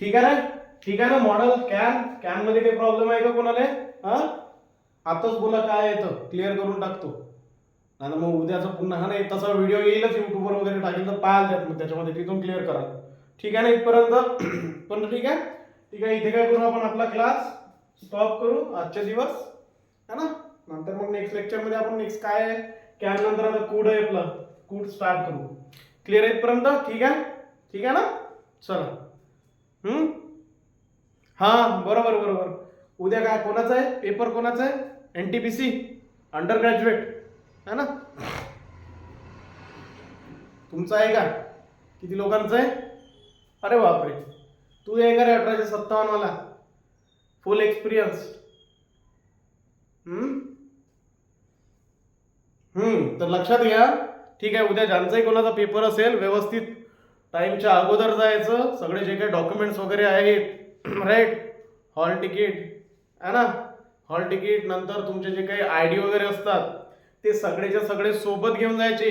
ठीक आहे ना? ठीक आहे ना मॉडेल कॅन कॅनमध्ये काही प्रॉब्लेम आहे का कोणाला? हा? आताच बोला काय येतं. क्लिअर करून टाकतो. आणि मग उद्याचा पुन्हा हा नाही तसा व्हिडिओ येईलच युट्यूबवर वगैरे टाकेल तर पाहाल त्यात मग त्याच्यामध्ये तिथून क्लिअर करा ठीक आहे ना इथपर्यंत? पण ठीक आहे? ठीक आहे इथे काय करू आपण आपला क्लास स्टॉप करू आजचे दिवस. है ना? नंतर मग नेक्स्ट लेक्चरमध्ये आपण नेक्स्ट काय आहे? कॅन नंतर आता कूड आहे आपलं. कूड स्टार्ट करू. क्लिअर आहे इथपर्यंत? ठीक आहे? ठीक आहे ना? चला. हा बरोबर बरोबर. उद्या काय कोणाचं आहे? पेपर कोणाचा आहे? N T P C undergraduate है ना? तुमचा आहे का? किती लोकांचं आहे? अरे बापरे. तू आहे का रे अठराशे सत्तावन्न वाला. फुल एक्सपिरियन्स तर लक्षात घ्या. ठीक आहे उद्या ज्यांचाही कोणाचा पेपर असेल व्यवस्थित टाईमच्या अगोदर जायचं. सगळे जे काही डॉक्युमेंट्स वगैरे आहेत राईट हॉल तिकीट है ना? हॉल तिकीट नंतर तुमचे जे काही आय डी वगैरे असतात ते सगळेच्या सगळे सोबत घेऊन जायचे.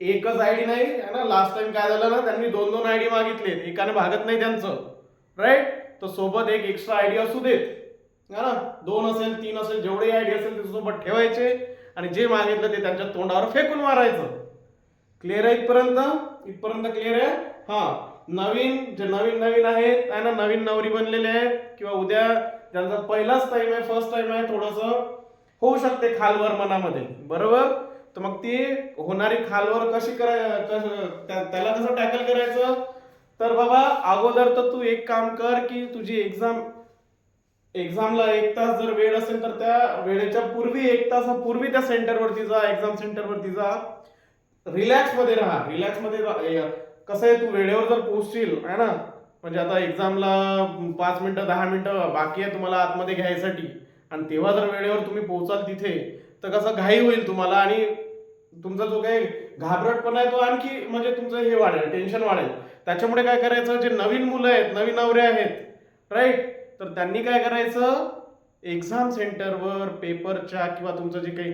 एकच आय डी नाही है ना? लास्ट टाइम काय झालं ना त्यांनी दोन दोन आय डी मागितले एकाने भागत नाही त्यांचं राईट तर सोबत एक एक्स्ट्रा आय डी असू देत है ना? दोन असेल तीन असेल जेवढे आय डी असेल ते सोबत ठेवायचे. आणि जे मागितलं ते त्यांच्या तोंडावर फेकून मारायचं. क्लिअर आहे इथपर्यंत? इथपर्यंत क्लिअर आहे? हा. नवीन जे नवीन नवीन आहेत आहे ना नवीन नवरी बनलेले आहेत किंवा उद्या ज्यांचा पहिलाच टाइम आहे फर्स्ट टाइम आहे थोडस होऊ शकते खालवर मनामध्ये. बरोबर? तर मग ती होणारी खालवर कशी कराय कस- त्याला कसं टॅकल करायचं? तर बाबा अगोदर तर तू एक काम कर की तुझी एक्झाम एक्झामला एक तास जर वेळ असेल तर त्या वेळेच्या पूर्वी एक तासापूर्वी त्या सेंटरवरती जा एक्झाम सेंटरवरती जा. रिलॅक्समध्ये राहा रिलॅक्समध्ये कसं आहे तू वेळेवर जर पोहोचशील आहे ना? म्हणजे आता एक्झामला पाच मिनिटं दहा मिनिटं बाकी आहे तुम्हाला आतमध्ये घ्यायसाठी. आणि तेव्हा जर वेळेवर तुम्ही पोहोचाल तिथे तर कसं घाई होईल तुम्हाला आणि तुमचा जो काही घाबरटपणा आहे तो आणखी म्हणजे तुमचं हे वाढेल टेन्शन वाढेल. त्याच्यामुळे काय करायचं जे नवीन मुलं आहेत नवीन नवरे आहेत राईट तर त्यांनी काय करायचं एक्झाम सेंटरवर पेपरच्या किंवा तुमचं जे काही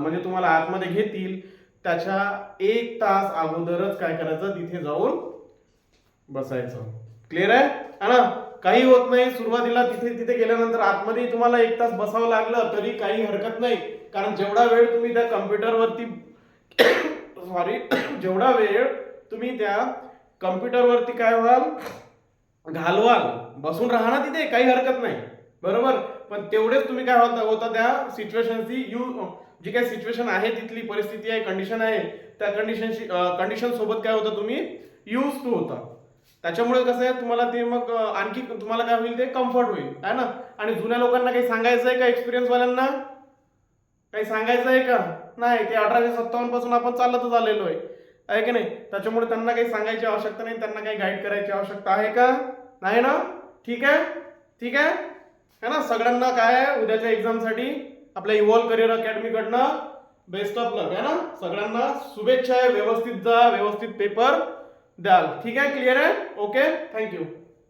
म्हणजे तुम्हाला आतमध्ये घेतील त्याच्या एक तास अगोदरच काय करायचं? तिथे जाऊन बसायचं. क्लिअर आहे? ना? काही होत नाही. सुरुवातीला तिथे तिथे गेल्यानंतर आतमध्ये तुम्हाला एक तास बसावं लागलं तरी काही हरकत नाही. कारण जेवढा वेळ तुम्ही त्या कम्प्युटरवरती सॉरी जेवढा वेळ तुम्ही त्या कम्प्युटरवरती काय व्हाल? घालवाल. बसून राहा तिथे. काही हरकत नाही. बरोबर? पण तेवढेच तुम्ही काय होता होता त्या सिच्युएशनची यू जी काही सिच्युएशन आहे तिथली परिस्थिती आहे कंडिशन आहे त्या कंडिशनशी कंडिशन सोबत काय होतं तुम्ही यूज टू होता. त्याच्यामुळे कसं आहे तुम्हाला ते मग आणखी तुम्हाला काय होईल ते कम्फर्ट होईल आहे ना? आणि जुन्या लोकांना काही सांगायचं आहे का एक्सपिरियन्सवाल्यांना काही सांगायचं आहे का? नाही ते अठराशे सत्तावन्नपासून आपण चालतच आलेलो आहे. आहे की नाही? त्याच्यामुळे त्यांना काही सांगायची आवश्यकता नाही त्यांना काही गाईड करायची आवश्यकता आहे का? नाही ना? ठीक आहे? ठीक आहे? है ना? सगळ्यांना काय आहे उद्याच्या एक्झामसाठी आपल्या इव्हॉल्व करिअर अकॅडमीकडनं बेस्ट ऑफ लक आहे ना? सगळ्यांना शुभेच्छा आहे व्यवस्थित जा व्यवस्थित पेपर द्याल. ठीक आहे? क्लिअर आहे? Okay thank you